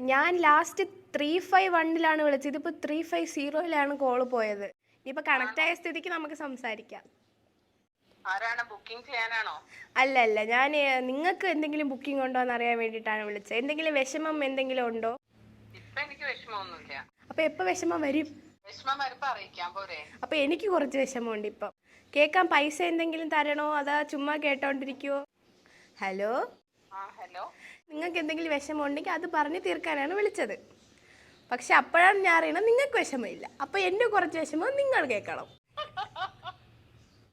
ഞാൻ last three five വണ്ണിലാണ് വിളിച്ചത്. ഇതിപ്പോൾ ത്രീ ഫൈവ് സീറോയിലാണ് കോൾ പോയത്. ഇനിയിപ്പോൾ കണക്റ്റ് ആയ സ്ഥിതിക്ക് നമുക്ക് സംസാരിക്കാം. അല്ല അല്ല ഞാൻ നിങ്ങൾക്ക് എന്തെങ്കിലും ബുക്കിംഗ് ഉണ്ടോ എന്ന് അറിയാൻ വേണ്ടിട്ടാണ് വിളിച്ചത്. എന്തെങ്കിലും വിഷമം എന്തെങ്കിലും ഉണ്ടോ? അപ്പൊ എപ്പോ വിഷമം വരും? അപ്പൊ എനിക്ക് കുറച്ച് വിഷമമുണ്ട് ഇപ്പം. കേൾക്കാൻ പൈസ എന്തെങ്കിലും തരണോ? അതാ ചുമ്മാ കേട്ടോണ്ടിരിക്കുവോ? ഹലോ? നിങ്ങൾക്ക് എന്തെങ്കിലും വിഷമം ഉണ്ടെങ്കിൽ അത് പറഞ്ഞ് തീർക്കാനാണ് വിളിച്ചത്. പക്ഷെ അപ്പോഴാണ് ഞാൻ അറിയണം നിങ്ങൾക്ക് വിഷമമില്ല. അപ്പോൾ എന്റെ കുറച്ച് വിഷമം നിങ്ങൾ കേൾക്കണം.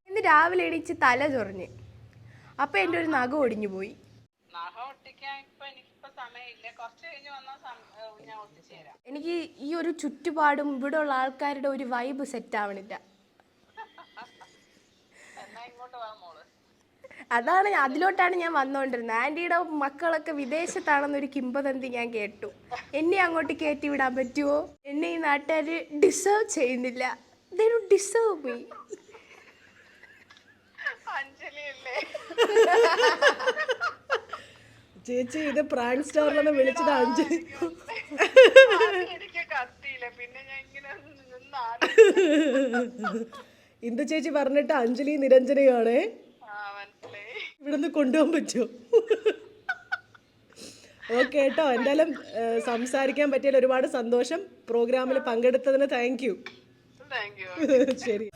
ഇന്ന് രാവിലെ എണീച്ച് തല ചൊറിഞ്ഞ്. അപ്പോൾ എന്റെ ഒരു നഖം ഒടിഞ്ഞു പോയി. എനിക്ക് ഈ ഒരു ചുറ്റുപാടും ഇവിടെ ഉള്ള ആൾക്കാരുടെ ഒരു വൈബ് സെറ്റ് ആവണില്ല. ഇങ്ങോട്ട് വാ മോൾ. അതാണ് അതിലോട്ടാണ് ഞാൻ വന്നുകൊണ്ടിരുന്നത് ആന്റിയുടെ മക്കളൊക്കെ വിദേശത്താണെന്നൊരു കിംബദന്തി ഞാൻ കേട്ടു. എന്നെ അങ്ങോട്ട് കയറ്റി വിടാൻ പറ്റുമോ എന്നെ ഈ നാട്ടുകാർ ഡിസേർവ് ചെയ്യുന്നില്ല. ഡിസേർവ് മീ അഞ്ജലി അല്ലേ ചേച്ചി ഇത് പ്രാങ്ക് സ്റ്റാറിലെന്ന് വിളിച്ചത് അഞ്ജലി. എനിക്ക് കത്തിയില്ല. പിന്നെ ഞാൻ ഇങ്ങനെ നിന്ന് ഇന്ദു ചേച്ചി പറഞ്ഞിട്ട് അഞ്ജലി നിരഞ്ജനയാണേ. ഇവിടുന്ന് കൊണ്ടുപോകാൻ പറ്റുമോ? ഓക്കെ കേട്ടോ എന്തായാലും സംസാരിക്കാൻ പറ്റിയാൽ ഒരുപാട് സന്തോഷം. പ്രോഗ്രാമിൽ പങ്കെടുത്തതിന് താങ്ക് യു താങ്ക് യു ശരി.